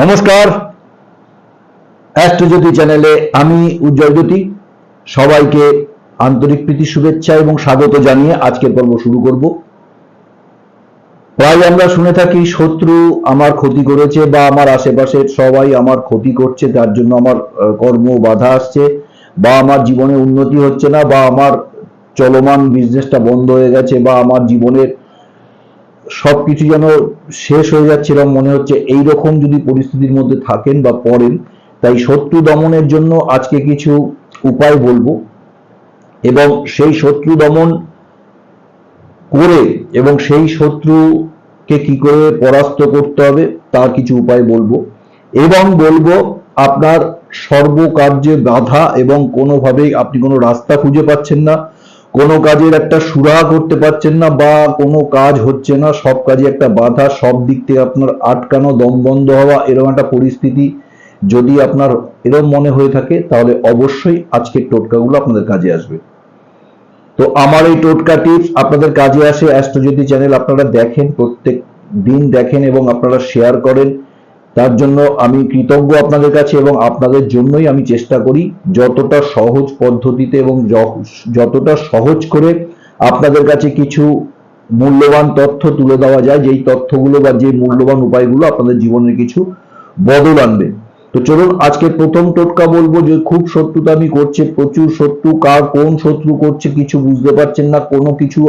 নমস্কার। অ্যাস্ট্রোজ্যোতি চ্যানেলে আমি উজ্জ্বল জ্যোতি। সবাইকে আন্তরিক প্রীতি, শুভেচ্ছা এবং স্বাগত জানিয়ে আজকের পর্ব শুরু করব। প্রায় আমরা শুনে থাকি, শত্রু আমার ক্ষতি করেছে বা আমার আশেপাশের সবাই আমার ক্ষতি করছে, তার জন্য আমার কর্ম বাধা আসছে বা আমার জীবনে উন্নতি হচ্ছে না বা আমার চলমান বিজনেসটা বন্ধ হয়ে গেছে বা আমার জীবনের সবকিছু যেন শেষ হয়ে যাচ্ছে এরকম মনে হচ্ছে এই রকম যদি পরিস্থিতির মধ্যে থাকেন বা পড়েন, তাই শত্রু দমনের জন্য আজকে কিছু উপায় বলব। এবং সেই শত্রু দমন করে এবং সেই শত্রুকে কি করে পরাস্ত করতে হবে, তার কিছু উপায় বলব। এবং বলব, আপনার সর্বকার্যে বাধা এবং কোনোভাবেই আপনি কোনো রাস্তা খুঁজে পাচ্ছেন না। কোনো কাজের একটা সুরাহা করতে পারছেন না বা কোনো কাজ হচ্ছে না, সব কাজে একটা বাধা, সব দিক থেকে আপনার আটকানো, দম বন্ধ হওয়া এরকম একটা পরিস্থিতি যদি আপনার এরকম মনে হয়ে থাকে, তাহলে অবশ্যই আজকের টোটকাগুলো আপনাদের কাজে আসবে। তো আমার এই টোটকা টিপস আপনাদের কাজে আসে অ্যাস্ট্রোজ্যোতি চ্যানেল আপনারা দেখেন, প্রত্যেক দিন দেখেন এবং আপনারা শেয়ার করেন। তার জন্য আমি কৃতজ্ঞ আপনাদের কাছে এবং আপনাদের জন্যই আমি চেষ্টা করি যতটা সহজ পদ্ধতিতে এবং যতটা সহজ করে আপনাদের কাছে কিছু মূল্যবান তথ্য তুলে দেওয়া যায়, যেই তথ্যগুলো বা যে মূল্যবান উপায়গুলো আপনাদের জীবনের কিছু বদল আনবে। তো চলুন, আজকে প্রথম টোটকা বলব যে খুব শত্রুতা আমি করছে, প্রচুর শত্রু, কার কোন শত্রু করছে কিছু বুঝতে পারছেন না, কোনো কিছু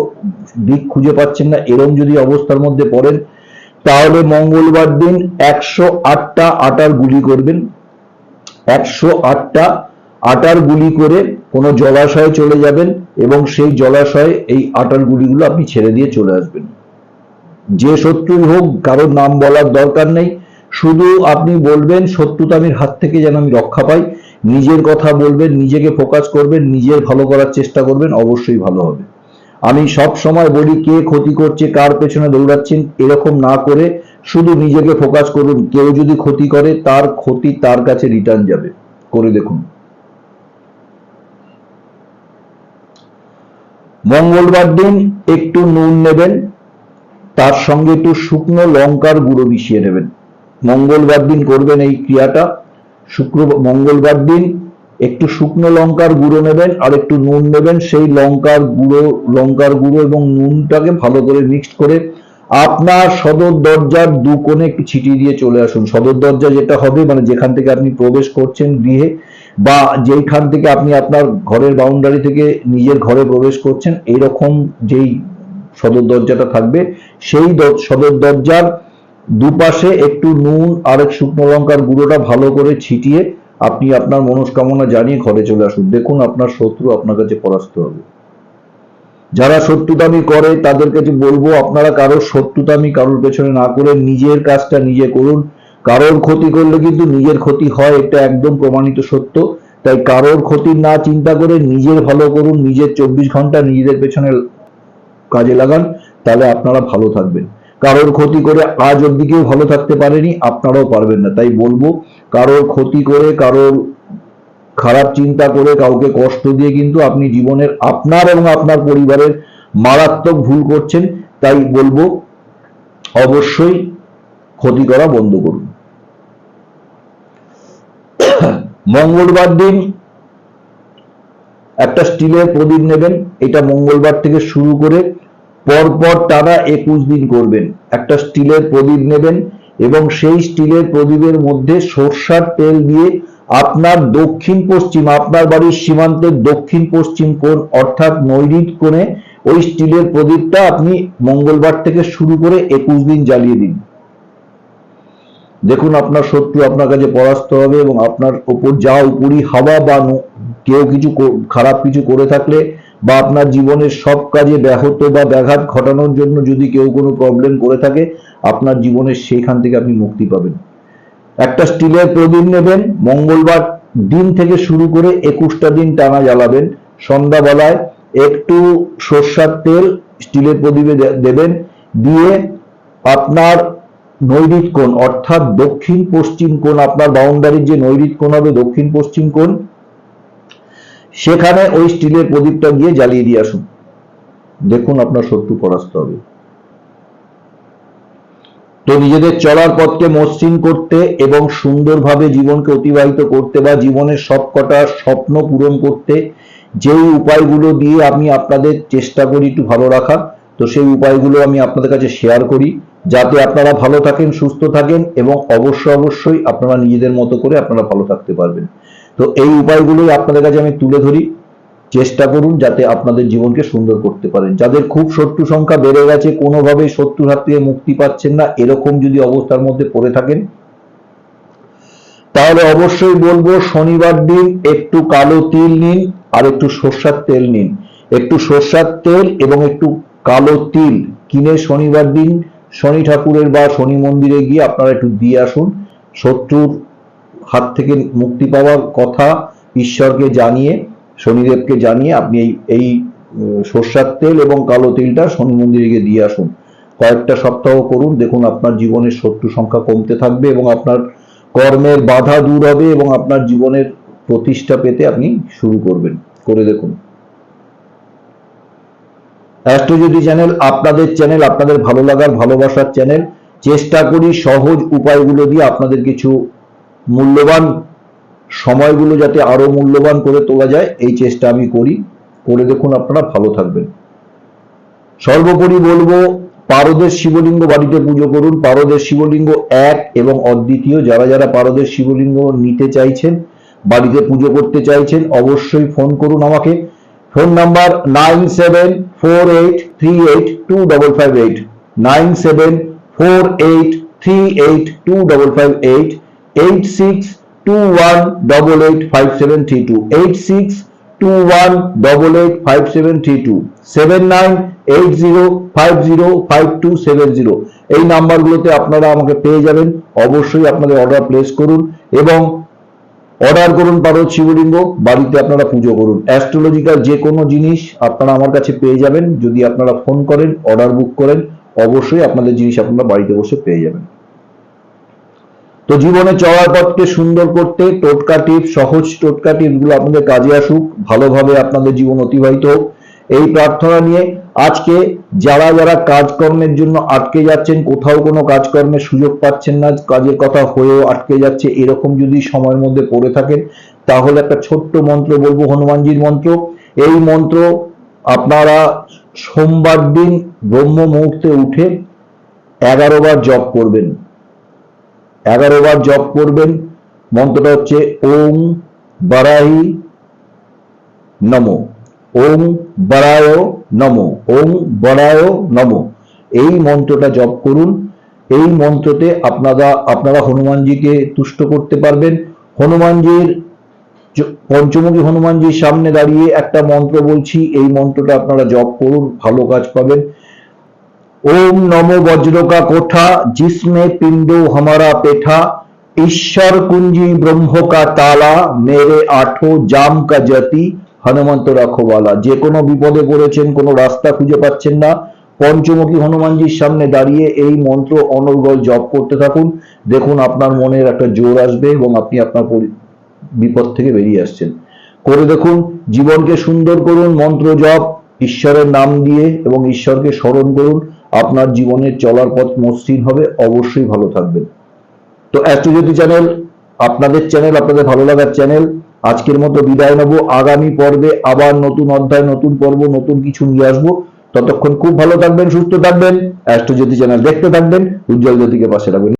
দিক খুঁজে পাচ্ছেন না, এরম যদি অবস্থার মধ্যে পড়েন তাহলে মঙ্গলবার দিন একশো আটটা আটার গুলি করবেন। একশো আটটা আটার গুলি করে কোনো জলাশয়ে চলে যাবেন এবং সেই জলাশয়ে এই আটার গুলিগুলো আপনি ছেড়ে দিয়ে চলে আসবেন। যে শত্রুই হোক, কারোর নাম বলার দরকার নেই। শুধু আপনি বলবেন, শত্রুতামির হাত থেকে যেন আমি রক্ষা পাই। নিজের কথা বলবেন, নিজেকে ফোকাস করবেন, নিজের ভালো করার চেষ্টা করবেন, অবশ্যই ভালো হবে। আমি সব সময় বলি কে ক্ষতি করছে, কার পেছনে দৌড়াচ্ছেন, এরকম না করে শুধু নিজেকে ফোকাস করুন। কেউ যদি ক্ষতি করে, তার ক্ষতি তার কাছে রিটার্ন যাবে। করে দেখুন। মঙ্গলবার দিন একটু নুন নেবেন, তার সঙ্গে একটু শুকনো লঙ্কার গুঁড়ো মিশিয়ে নেবেন। মঙ্গলবার দিন করবেন এই ক্রিয়াটা। শুক্র মঙ্গলবার দিন একটু শুকনো লঙ্কার গুঁড়ো নেবেন আর একটু নুন নেবেন। সেই লঙ্কার গুঁড়ো লঙ্কার গুঁড়ো এবং নুনটাকে ভালো করে মিক্সড করে আপনার সদর দরজার দু কোণে একটু ছিটিয়ে দিয়ে চলে আসুন। সদর দরজা যেটা হবে মানে যেখান থেকে আপনি প্রবেশ করছেন গৃহে বা যেইখান থেকে আপনি আপনার ঘরের বাউন্ডারি থেকে নিজের ঘরে প্রবেশ করছেন, এইরকম যেই সদর দরজাটা থাকবে, সেই সদর দরজার দুপাশে একটু নুন আর এক শুকনো লঙ্কার গুঁড়োটা ভালো করে ছিটিয়ে আপনি আপনার মনস্কামনা জানিয়ে ঘরে চলে আসুন। দেখুন আপনার শত্রু আপনার কাছে পরাস্ত হবে। যারা শত্রুতামি করে, তাদের কাছে বলব, আপনারা কারোর শত্রুতামি কারোর পেছনে না করে নিজের কাজটা নিজে করুন। কারোর ক্ষতি করলে কিন্তু নিজের ক্ষতি হয়, এটা একদম প্রমাণিত সত্য। তাই কারোর ক্ষতি না চিন্তা করে নিজের ভালো করুন, নিজের চব্বিশ ঘণ্টা নিজেদের পেছনে কাজে লাগান, তাহলে আপনারা ভালো থাকবেন। কারোর ক্ষতি করে আজ অব্দি কেউ ভালো থাকতে পারেনি, আপনারাও পারবেন না। তাই বলব, কারোর ক্ষতি করে, কারোর খারাপ চিন্তা করে, কাউকে কষ্ট দিয়ে কিন্তু আপনি জীবনের আপনার এবং আপনার পরিবারের মারাত্মক ভুল করছেন, তাই বলব, অবশ্যই ক্ষতি করা বন্ধ করুন। মঙ্গলবার দিন একটা স্টিলের প্রদীপ নেবেন, এটা মঙ্গলবার থেকে শুরু করে পরপর টানা একুশ দিন করবেন। একটা স্টিলের প্রদীপ নেবেন এবং সেই স্টিলের প্রদীপের মধ্যে সর্ষার তেল দিয়ে আপনার দক্ষিণ পশ্চিম, আপনার বাড়ির সীমান্তের দক্ষিণ পশ্চিম কোণ অর্থাৎ নৈরিত কোণে ওই স্টিলের প্রদীপটা আপনি মঙ্গলবার থেকে শুরু করে একুশ দিন জ্বালিয়ে দিন। দেখুন আপনার শত্রু আপনার কাছে পরাস্ত হবে এবং আপনার উপর যা উপরি হাওয়া বা কেউ কিছু খারাপ কিছু করে থাকলে বা আপনার জীবনের সব কাজে ব্যাহত বা ব্যাঘাত ঘটানোর জন্য যদি কেউ কোনো প্রবলেম করে থাকে, আপনার জীবনের সেইখান থেকে আপনি মুক্তি পাবেন। একটা স্টিলের প্রদীপ নেবেন, মঙ্গলবার দিন থেকে শুরু করে একুশটা দিন টানা জ্বালাবেন। সন্ধ্যাবেলায় একটু সর্ষার তেল স্টিলের প্রদীপে দেবেন। দিয়ে আপনার নৈরিত কোণ, অর্থাৎ দক্ষিণ পশ্চিম কোণ, আপনার বাউন্ডারির যে নৈরিত কোণ হবে দক্ষিণ পশ্চিম কোণ সেখানে ওই স্টিলের প্রদীপটা গিয়ে জ্বালিয়ে দিয়ে আসুন। দেখুন আপনার শত্রু পরাস্ত হবে। তো নিজেদের চলার পথকে মসৃণ করতে এবং সুন্দরভাবে জীবনকে অতিবাহিত করতে বা জীবনের সবকটা স্বপ্ন পূরণ করতে যেই উপায়গুলো দিয়ে আমি আপনাদের চেষ্টা করি একটু ভালো রাখার, তো সেই উপায়গুলো আমি আপনাদের কাছে শেয়ার করি। যাতে আপনারা ভালো থাকেন, সুস্থ থাকেন এবং অবশ্য অবশ্যই আপনারা নিজেদের মতো করে আপনারা ভালো থাকতে পারবেন। তো এই উপায়গুলোই আপনাদের কাছে আমি তুলে ধরি। চেষ্টা করুন যাতে আপনাদের জীবনকে সুন্দর করতে পারেন। যাদের খুব শত্রু সংখ্যা বেড়ে গেছে, কোনোভাবেই শত্রুর হাত থেকে মুক্তি পাচ্ছেন না, এরকম যদি অবস্থার মধ্যে পড়ে থাকেন, তাহলে অবশ্যই বলব শনিবার দিন একটু কালো তিল নিন, আর একটু সর্ষার তেল নিন। একটু সর্ষার তেল এবং একটু কালো তিল কিনে শনিবার দিন শনি ঠাকুরের বা শনি মন্দিরে গিয়ে আপনারা একটু দিয়ে আসুন। শত্রুর হাত থেকে মুক্তি পাওয়ার কথা ঈশ্বরকে জানিয়ে, শনিদেবকে জানিয়ে আপনি এই এই সর্ষার তেল এবং কালো তেলটা শনি মন্দিরে গিয়ে দিয়ে আসুন। কয়েকটা সপ্তাহ করুন, দেখুন আপনার জীবনের শত্রু সংখ্যা কমতে থাকবে এবং আপনার কর্মের বাধা দূর হবে এবং আপনার জীবনের প্রতিষ্ঠা পেতে আপনি শুরু করবেন। করে দেখুন। অ্যাস্ট্রোজ্যোতি চ্যানেল, আপনাদের চ্যানেল, আপনাদের ভালো লাগার, ভালোবাসার চ্যানেল। চেষ্টা করি সহজ উপায়গুলো দিয়ে আপনাদের কিছু মূল্যবান সময়গুলো যাতে আরও মূল্যবান করে তোলা যায়, এই চেষ্টা আমি করি। করে দেখুন আপনারা ভালো থাকবেন। সর্বোপরি বলব পারদের শিবলিঙ্গ বাড়িতে পুজো করুন। পারদের শিবলিঙ্গ এক এবং অদ্বিতীয়। যারা যারা পারদের শিবলিঙ্গ নিতে চাইছেন, বাড়িতে পুজো করতে চাইছেন, অবশ্যই ফোন করুন আমাকে। Phone number nine seven four eight three eight two double five eight. Nine seven four eight three eight two double five eight. Eight six two one double eight five seven three two eight six two one double eight five seven three two seven nine eight zero five zero five two seven zero এই নাম্বারগুলোতে আপনারা আমাকে পেয়ে যাবেন। অবশ্যই আপনাদের order place করুন এবং অর্ডার করুন পারদ শিবলিঙ্গ। বাড়িতে আপনারা পুজো করুন। অ্যাস্ট্রোলজিক্যাল যে কোনো জিনিস আপনারা আমার কাছে পেয়ে যাবেন। যদি আপনারা ফোন করেন অর্ডার বুক করেন, অবশ্যই আপনাদের জিনিস আপনারা বাড়িতে বসে পেয়ে যাবেন। তো জীবনে চলার পথকে সুন্দর করতে টোটকা টিপ সহজ টোটকা টিপগুলো আপনাদের কাজে আসুক, ভালোভাবে আপনাদের জীবন অতিবাহিত হোক। এই প্রার্থনা নিয়ে আজকে যারা যারা কাজকর্মের জন্য আটকে যাচ্ছেন, কোথাও কোনো কাজকর্মের সুযোগ পাচ্ছেন না, কাজের কথা হয়েও আটকে যাচ্ছে, এরকম যদি সময়ের মধ্যে পড়ে থাকেন, তাহলে একটা ছোট্ট মন্ত্র বলব, হনুমানজির মন্ত্র। এই মন্ত্র আপনারা সোমবার দিন ব্রহ্ম মুহূর্তে উঠে এগারো বার জপ করবেন। এগারো বার জপ করবেন। মন্ত্রটা হচ্ছে ওম বারাহি নম। ওম বরায় নম। ওম বরায় নম। এই মন্ত্রটা জপ করুন। এই মন্ত্রতে আপনারা আপনারা হনুমানজিকে তুষ্ট করতে পারবেন। হনুমানজির পঞ্চমুখী হনুমানজির সামনে দাঁড়িয়ে একটা মন্ত্র বলছি। এই মন্ত্রটা আপনারা জপ করুন, ভালো কাজ পাবেন। ওম নম বজ্রকা কোঠা, জিসমে পিণ্ড হমারা পেঠা, ঈশ্বর কুঞ্জি ব্রহ্মকা তালা, মেরে আঠো জাম কা জাতি, হনুমন্ত রাখোবালা। যে কোনো বিপদে পড়েছেন, কোনো রাস্তা খুঁজে পাচ্ছেন না, পঞ্চমুখী হনুমানজির সামনে দাঁড়িয়ে এই মন্ত্র অনর্গল জপ করতে থাকুন। দেখুন আপনার মনের একটা জোর আসবে এবং আপনি আপনার বিপদ থেকে বেরিয়ে আসছেন। করে দেখুন, জীবনকে সুন্দর করুন, মন্ত্র জপ, ঈশ্বরের নাম দিয়ে এবং ঈশ্বরকে স্মরণ করুন। আপনার জীবনের চলার পথ মসৃণ হবে, অবশ্যই ভালো থাকবেন। তো অ্যাস্ট্রোজ্যোতি চ্যানেল আপনাদের চ্যানেল আপনাদের ভালো লাগার চ্যানেল আজকের মতো বিদায় নেব। আগামী পর্বে আবার নতুন অধ্যায়, নতুন পর্ব, নতুন কিছু নিয়ে আসব। ততক্ষণ খুব ভালো থাকবেন, সুস্থ থাকবেন অ্যাস্ট্রোজ্যোতি চ্যানেল দেখতে থাকবেন, উজ্জ্বল জ্যোতিকে পাশে রাখবেন।